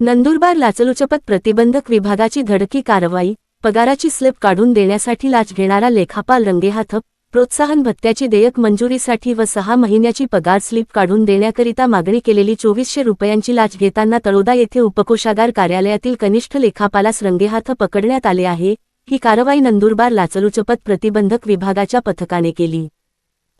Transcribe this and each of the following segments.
नंदुरबार लाचलुचपत प्रतिबंधक विभागाची धडकी कारवाई पगाराची स्लिप काढून देण्यासाठी लाच घेणारा लेखापाल रंगेहाथ प्रोत्साहन भत्त्याची देयक मंजुरीसाठी व सहा महिन्याची पगार स्लिप काढून देण्याकरिता मागणी केलेली चोवीसशे रुपयांची लाच घेताना तळोदा येथे उपकोषागार कार्यालयातील कनिष्ठ लेखापालास रंगेहाथ पकडण्यात आले आहे. ही कारवाई नंदुरबार लाचलुचपत प्रतिबंधक विभागाच्या पथकाने केली.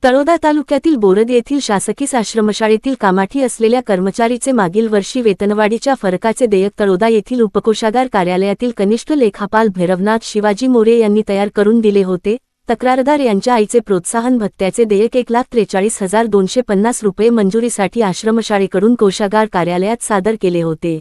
तळोदा तालुक्यातील बोरद येथील शासकीस आश्रमशाळेतील कामाठी असलेल्या कर्मचारीचे मागील वर्षी वेतनवाढीच्या फरकाचे देयक तळोदा येथील उपकोषागार कार्यालयातील कनिष्ठ लेखापाल भैरवनाथ शिवाजी मोरे यांनी तयार करून दिले होते. तक्रारदार यांच्या आईचे प्रोत्साहन भत्त्याचे देयक एक लाख त्रेचाळीस हजार दोनशे पन्नास रुपये मंजुरीसाठी आश्रमशाळेकडून कोषागार कार्यालयात सादर केले होते.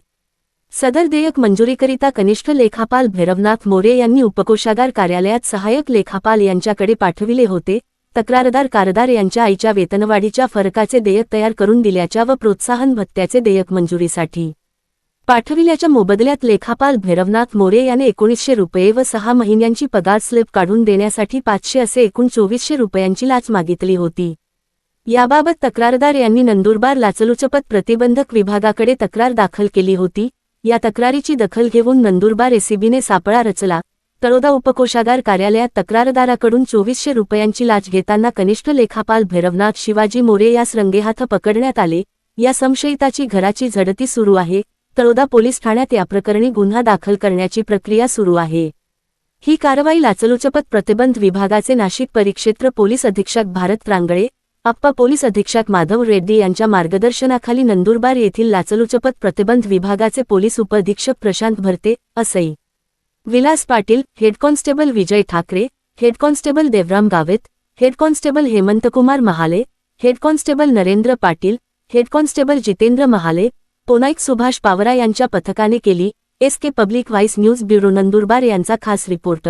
सदर देयक मंजुरीकरिता कनिष्ठ लेखापाल भैरवनाथ मोरे यांनी उपकोषागार कार्यालयात सहाय्यक लेखापाल यांच्याकडे पाठविले होते. तक्रारदार कारदार यांच्या आईच्या वेतनवाढीच्या फरकाचे देयक तयार करून दिल्याच्या व प्रोत्साहन भत्त्याचे देयक मंजुरीसाठी. पाठविल्याच्या मोबदल्यात लेखापाल भैरवनाथ मोरे याने एकोणीसशे रुपये व सहा महिन्यांची पगार स्लिप काढून देण्यासाठी पाचशे असे एकूण चोवीसशे रुपयांची लाच मागितली होती. याबाबत तक्रारदार यांनी नंदुरबार लाचलुचपत प्रतिबंधक विभागाकडे तक्रार दाखल केली होती. या तक्रारीची दखल घेऊन नंदुरबार एसीबीने सापळा रचला. तळोदा उपकोषागार कार्यालयात तक्रारदाराकडून चोवीसशे रुपयांची लाच घेताना कनिष्ठ लेखापाल भैरवनाथ शिवाजी मोरे यास रंगेहाथ पकडण्यात आले. या संशयिताची घराची झडती सुरू आहे. तळोदा पोलीस ठाण्यात याप्रकरणी गुन्हा दाखल करण्याची प्रक्रिया सुरू आहे. ही कारवाई लाचलुचपत प्रतिबंध विभागाचे नाशिक परिक्षेत्र पोलीस अधीक्षक भारत रांगळे आप्पा पोलीस अधीक्षक माधव रेड्डी यांच्या मार्गदर्शनाखाली नंदुरबार येथील लाचलुचपत प्रतिबंध विभागाचे पोलीस उपअधीक्षक प्रशांत भरते असई. Vilas Patil head constable Vijay Thackeray head constable Devram Gavit head constable Hemantkumar Mahale head constable Narendra Patil head constable Jitendra Mahale पोनाईक Subhash Pawara यांच्या पथकाने केली S K public voice news bureau Nandurbar यांचा खास रिपोर्ट.